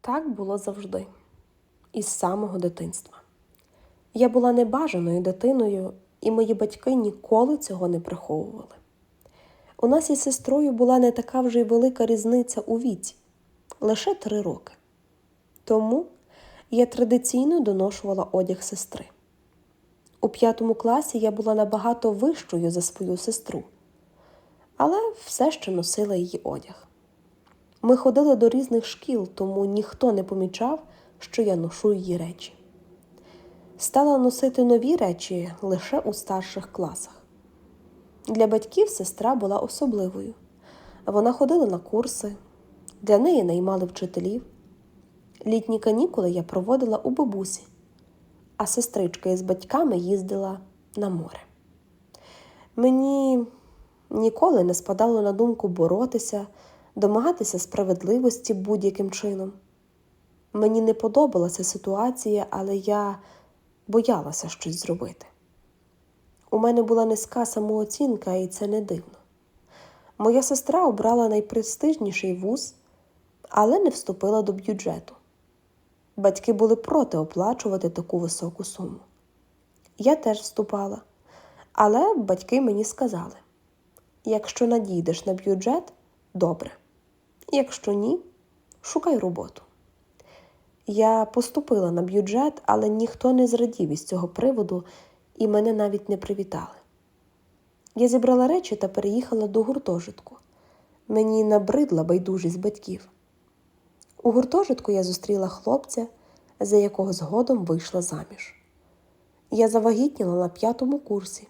Так було завжди, із самого дитинства. Я була небажаною дитиною, і мої батьки ніколи цього не приховували. У нас із сестрою була не така вже й велика різниця у віці лише три роки. Тому я традиційно доношувала одяг сестри. У п'ятому класі я була набагато вищою за свою сестру, але все ще носила її одяг. Ми ходили до різних шкіл, тому ніхто не помічав, що я ношу її речі. Стала носити нові речі лише у старших класах. Для батьків сестра була особливою. Вона ходила на курси, для неї наймали вчителів. Літні канікули я проводила у бабусі, а сестричка із батьками їздила на море. Мені ніколи не спадало на думку боротися, домагатися справедливості будь-яким чином. Мені не подобалася ситуація, але я боялася щось зробити. У мене була низька самооцінка, і це не дивно. Моя сестра обрала найпрестижніший вуз, але не вступила до бюджету. Батьки були проти оплачувати таку високу суму. Я теж вступала, але батьки мені сказали: якщо надійдеш на бюджет, добре, якщо ні, шукай роботу. Я поступила на бюджет, але ніхто не зрадів із цього приводу і мене навіть не привітали. Я зібрала речі та переїхала до гуртожитку. Мені набридла байдужість батьків. У гуртожитку я зустріла хлопця, за якого згодом вийшла заміж. Я завагітніла на п'ятому курсі,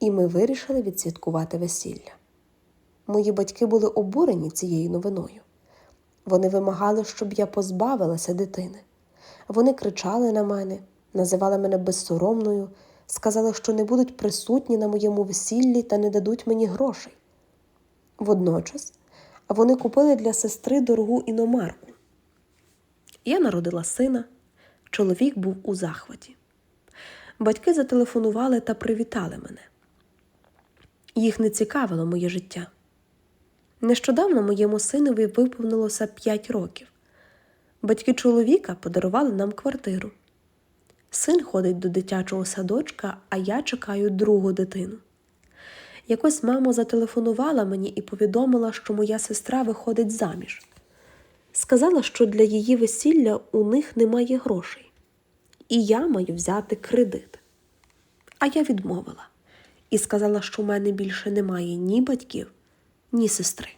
і ми вирішили відсвяткувати весілля. Мої батьки були обурені цією новиною. Вони вимагали, щоб я позбавилася дитини. Вони кричали на мене, називали мене безсоромною, сказали, що не будуть присутні на моєму весіллі та не дадуть мені грошей. Водночас вони купили для сестри дорогу іномарку. Я народила сина, чоловік був у захваті. Батьки зателефонували та привітали мене. Їх не цікавило моє життя. Нещодавно моєму синові виповнилося 5 років. Батьки чоловіка подарували нам квартиру. Син ходить до дитячого садочка, а я чекаю другу дитину. Якось мама зателефонувала мені і повідомила, що моя сестра виходить заміж. Сказала, що для її весілля у них немає грошей, і я маю взяти кредит. А я відмовила і сказала, що в мене більше немає ні батьків, ні сестри.